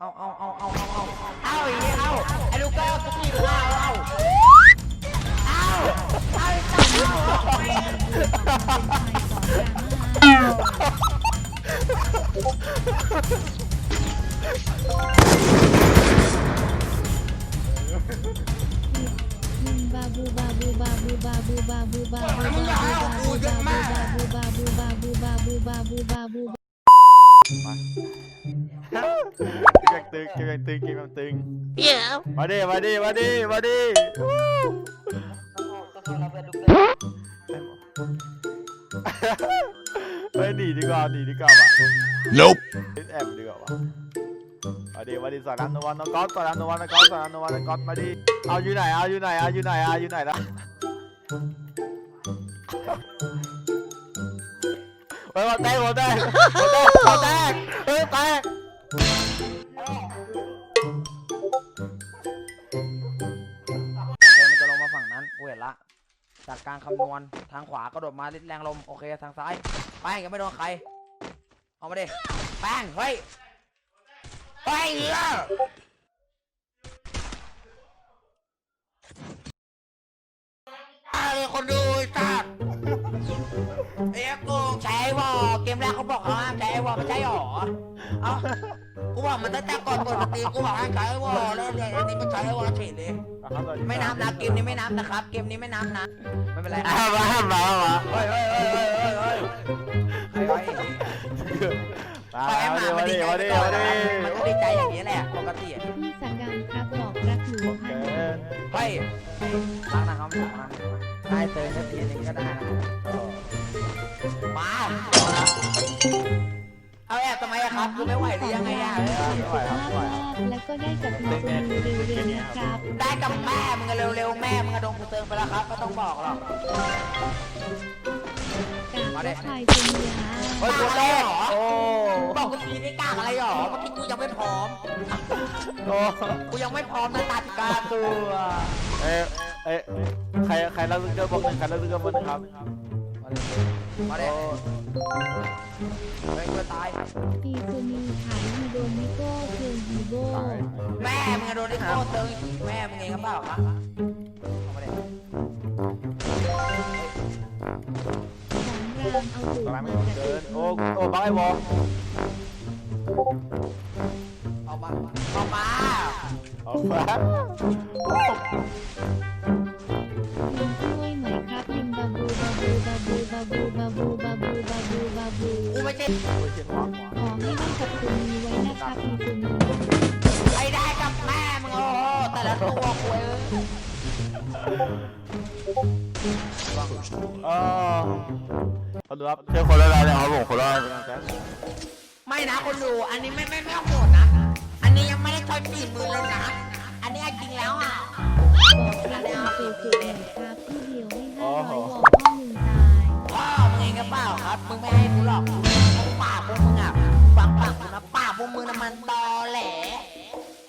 เอาเอาเอาเอาเอาเอาเอาอีกเอาไอ้ลูกแก้วตุ๊กกี้เอาเอาเอาเอาเอาบาบูบาบูบาบูบาบูบาบูบาบูบาบูบาบูบาบูบาบูบาบูบาบูบาบู เก็บตึงเก็บตึงเก็บตึงมาดิมาดิมาดิมาดิเฮ้ยหนีดีกว่าหนีดีกว่าว่ะ Nope. แอบดีกว่าว่ะมาดิมาดิสอนรามนวันน้องก๊อตสอนรามนวันน้องก๊อตสอนรามนวันน้องก๊อตมาดิเอาอยู่ไหนเอาอยู่ไหนเอาอยู่ไหนเอาอยู่ไหนละเฮ้ยมาแตกมาแตกมาแตกมาแตกเฮ้ยแตก เคมันจะลงมาฝั่งนั้นกูเห็นละ จากการคำนวณทางขวากระโดดมาลิดแรงลม โอเค ทางซ้าย แป้งยังไม่โดนใคร เอามาดิ แป้ง เฮ้ยเฮ้ยเหี้ยไอ้คนดูไอ้สัตว์ เอ้ยกูใช้วอเกมแรกเขาบอกเขาห้ามใช้วอไม่ใช่หรอเอ้ากูบอกมันตั้งแต่ก่อนกดสตรีมกูบอกให้ใช้วอแล้วเดี๋ยวอันนี้มันใช้วอเฉยเลยไม่นับนะเกมนี้ไม่นับนะครับ เกมนี้ไม่นับนะไม่เป็นไรนะมามามามาเฮ้ยเฮ้ยเฮ้ยเฮ้ยเฮ้ยเฮ้ยเฮ้ยมาไปแอมมามามันดีดิใจมาดิไปมาดิก่อนนะครับมันก็ดีใจอย่างนี้แหละปกติอะพี่สังกังครับบอกรักหนูโอเคฮะเฮ้ยรักนะครับได้เติมสักทีนึงก็ได้นะมา ทำไมอะครับคือไม่ไหวหรือยังไงอะไม่ไหวครับไม่ไหวครับ แล้วก็ได้กับพี่ซูนีเร็วๆนะครับ ได้กับแม่มึงอะเร็วๆแม่มึงอะโดนกูเติมไปแล้วครับไม่ต้องบอกหรอกกาบชายเป็นยาเฮ้ยตัวแรกโอ้บอกกูทีนี่กากอะไรหรอเมื่อกี้กูยังไม่พร้อมโอ้กูยังไม่พร้อมนะตัดกาตัวเอ๊ะเอ๊ะใครใครรับซึเกอร์บอกหนึ่งใครรับซึเกอร์บอกหนึ่งครับมาเด็ โอ้เฮ้ยกูตายพี่ซูนีขายฮีโดมิโก้เพียงฮีโบตายแม่มึงอะโดนไอ้โคตรเติงแม่มึงเองก็เปล่าครับเอามาเด็ของรามเอาตูดตายไม่มาจากเกิอีนกโอ้โอ้บังไอ้บอลเอามาเอามาเอามา กูไม่ใช่โอ้ยเจ็บหัวขอให้ได้กับซูนีไว้นะครับพี่ซูนีไอ้ได้กับแม่มึงโอ้โหแต่ละตัวกูเอ้ยเออขอดูครับเชื่อคนละลายเลยครับผมคนละลายแจ๊คไม่นะคนดูอันนี้ไม่ไม่ไม่โหดนะ อันนี้ยังไม่ได้ใช้ฝีมือเลยนะ อันนี้จริงแล้วอะบอกรักเราสุดๆหน่อยครับพี่เดียวให้ห้าร้อยวอพ่อหนึ่งตายพ่อมึงเองก็เปล่าครับมึงไม่ให้กูหรอก พวกมึงน่ะมันตอแหล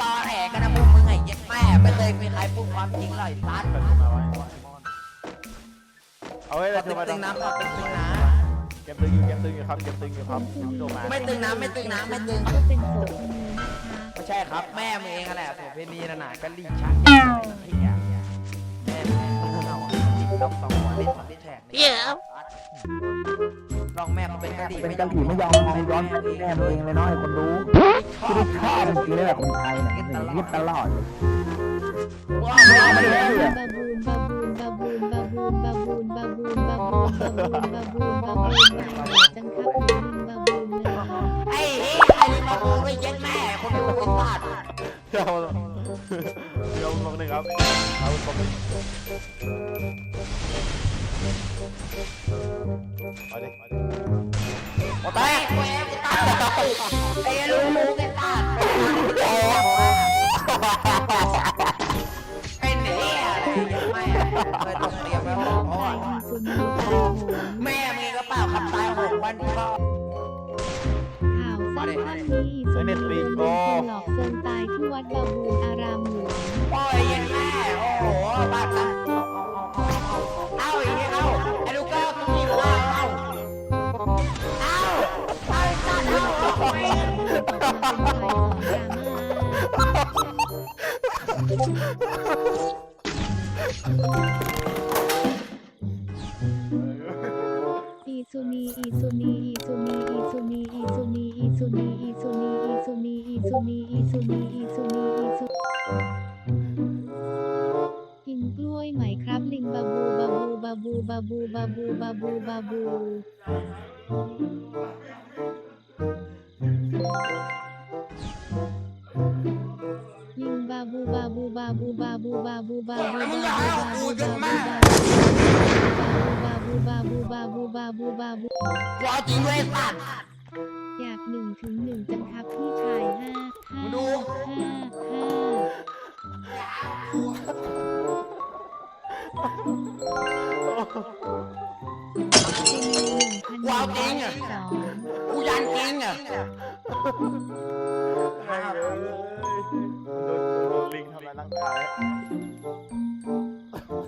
ตอแหลกันนะพวกมึงไอ้เหี้ย็ดแม่ไม่เคยมีใครพูดความจริงเลยซัดเอาไว้แล้วตึเธอมางๆนะขอตึงนะเก็บตึงอยู่เก็บตึงอยู่ครับเก็บตึงอยู่ครับโดมาไม่ตึงนะไม่ตึงนะไม่ตึงก็เป็นโสดไม่ใช่ครับ แม่มึงเองนั่นแหละโสเพณีนั่นน่ะก็รีชักพี่แม่มึงเอาต้องสองหัวเล่นสองเล่นแฉกนี่ ลองแมพเป็นกะหรี่เป็นกะดีไม่ยอมมองย้อนแม่เองเลยเนาะไอ้คนรู้ที่ได้ชอบจริงๆเลยแบบคนไทยเนี่ยยึดตลอดว้าวไม่ได้เลยไอ้เฮ้ยไอ้มาบูไม่เย็นแม่คนดูเป็นสัตว์ยอมยอมลงหนึ่งครับเอาคอมเมนต์เอาดิ โอ้ตายแหวกตายไอ้ลูกลูกเป็นสัตว์เป็นเหี้ยอะไรแม่เคยต้องเรียมไว้บอกพ่อ ซูนีอีซูนีอีซูนีอีซูนีอีซูนีอีซูนีอีซูกินกล้วยไหมครับลิงบาบูบาบูบาบูบาบูบาบูบาบูบาบูลิงบาบูบาบูบาบูบาบูบาบูบาบูบาบูบาบูบาบูบาบูบาบูบาบูบาบูบาบูบาบูกูเอาจริงด้วยไอ้สัตว์อยา กหนึ่งถึงหนึ่งจังครับพี่ชายห้าห้าดู ห้าห้าเป็นหนึ่งพันกูเอาจริงอะ สองกูยันจริงอะไม่เลยโดนลิงทำร้ายร่างกาย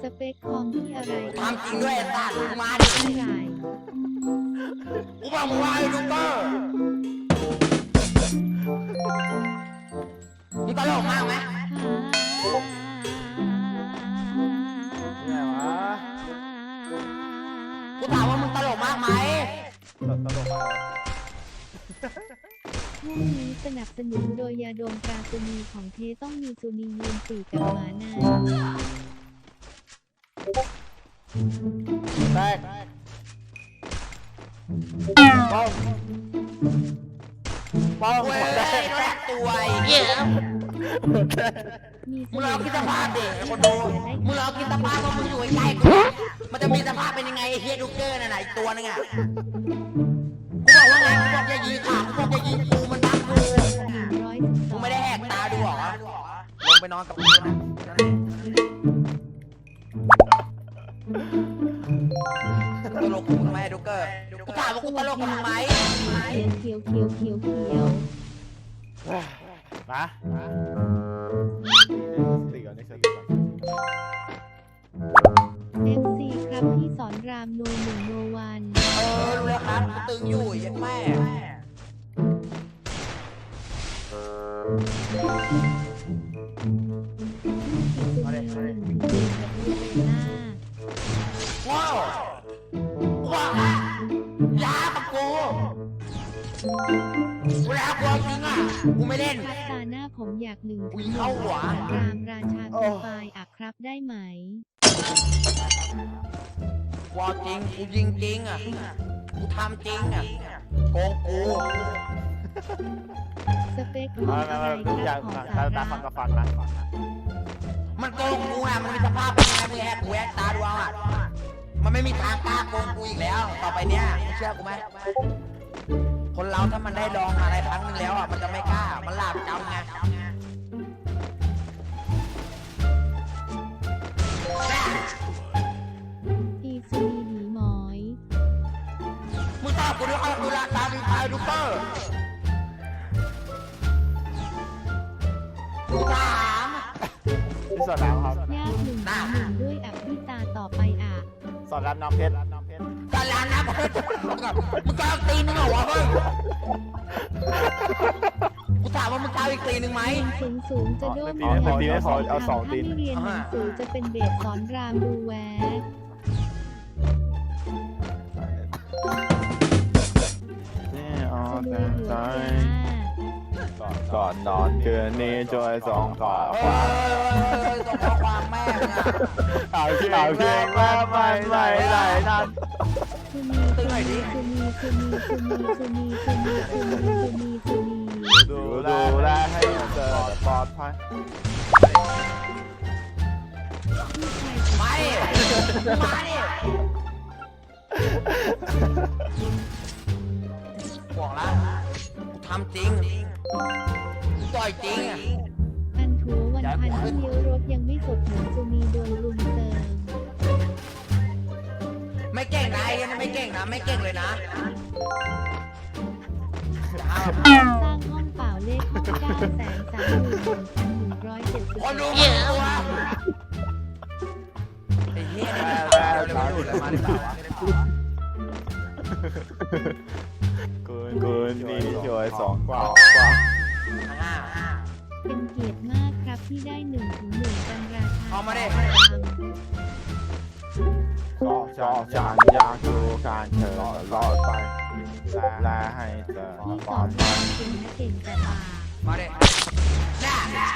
สเปคคอมที่อะไรทำจริงด้วยไอ้สัตว์มึงมาดิเท่าไหร่กูบอกมึงว่าไอ้ลูกเกอร์ สนับสนุนโดยยาดมกาซูนีของเทต้องมีซูนียืนสี่กับหมานาแตกป้องป้องเว้ยแตกแรกตัวไอ้เหี้ยมีมึงลองคิดสภาพดิไอ้คนดูมึงลองคิดสภาพว่ามึงอยู่ใกล้กูมันจะมีสภาพเป็นยังไงไอ้เฮียลูกเกอร์น่ะไหนะอีกตัวนึงอะ อนกับมึงนะนั่นแหละตลกกับมึงไหมลูกเกอร์กูถามว่ากูตลกกับมึงไหมเขียวเขียวเขียวเขียวเขียวมาสติก่อนนี่สติก่อนเอฟซีครับพี่สอนรามโนหนึ่งโนวันเออรู้แล้วครับกูตึงอยู่ยันแม่ กูไม่เล่น ครับตาหน้าผมอยากหนึ่งถึงหอุ๊นึ่ยงเข้าหัวกับรามราชาโปรไฟล์อะครับได้ไหมกูเอาจริงกูยิงจริงอะกูทำจริงอะโกงกูสเปคขมาองมาอะไรมาคอย่ารับของตาสาตาระฟังกับฟังนะมันโกงกูอะมันมีสภาพเป็นยังไงมึงแหกหูแหกตาดูเอาอะมันไม่มีทางกล้าโกงกูอีกแล้ว ต่อไปเนี้ยมึงเชื่อกูไหม คนเราถ้ามันได้ลองอะไรครั้งหนึงแล้วอะมันจะไม่กล้า มันหลาบจำไงอีซูนีหมีหมอย มึงตอบกูด้วยเอากูละตาดูพายดูเปอร์กูถามพี่สอนรามครับ ยากหนึ่งถึงหนึ่งด้วยอับพี่ตาต่อไปอะ สอนรามน้ำเพชรน้ำเพช ร้านน้ำเฮ้ยมึงก็มึงก็เอาตีนึงเหรอวะเฮ้ยกูถามว่ามึงจะเอาอีกตีนึงไหม สูงสูงจะโดนตีไม่พอตีไม่พอเอาสองตีถ้าเรียนหนังสือจะเป็นเบสสอนรามดูแวะนี่อ๋อสนุแต่ยหัวใจ จ้าก่อนนอนคืนนี้จอยสองขวาเอขวาอส่งข้อความแม่งอะเอาเพียงเพียงแม่ไม่ไหลไหลนั้น ซูนีซูนีซูนีซูนีซูนีซูนีซูนีซูนีซูนีซูนีดูดูแลให้เจอปลอดภัยไม่มาดิบอกแล้วกูทำจริงต่อยจริงอันทัววันพันที่เลี้ยวรถยังไม่สดเหมือนซูนีโดนรุมเติม ไม่เก่งนะไอ้นี่ไม่เก่งนะไม่เก่งเลยนะจะเอาสร้างห้องเปล่าเลขห้องเก้าแสนสามหมื่นหนึ่งพันหนึ่งร้อยเจ็ดสิบคนดูมึงตัวไอ้เหี้ยนี่มันตายเร็วๆเลยมาดีกว่าวะคืนคืนนี้จอยสองขวาขวาห้า เป็นเกียรติมากคครับที่ได้หนึ่งถึงหนึ่งกันราชาเอามาดิก็ ชอบฉันอยากดูการเธอรอดไปและให้เธอที่ปสลอองดภัยเก่งนะเก่งแต่ปากมาดิน่า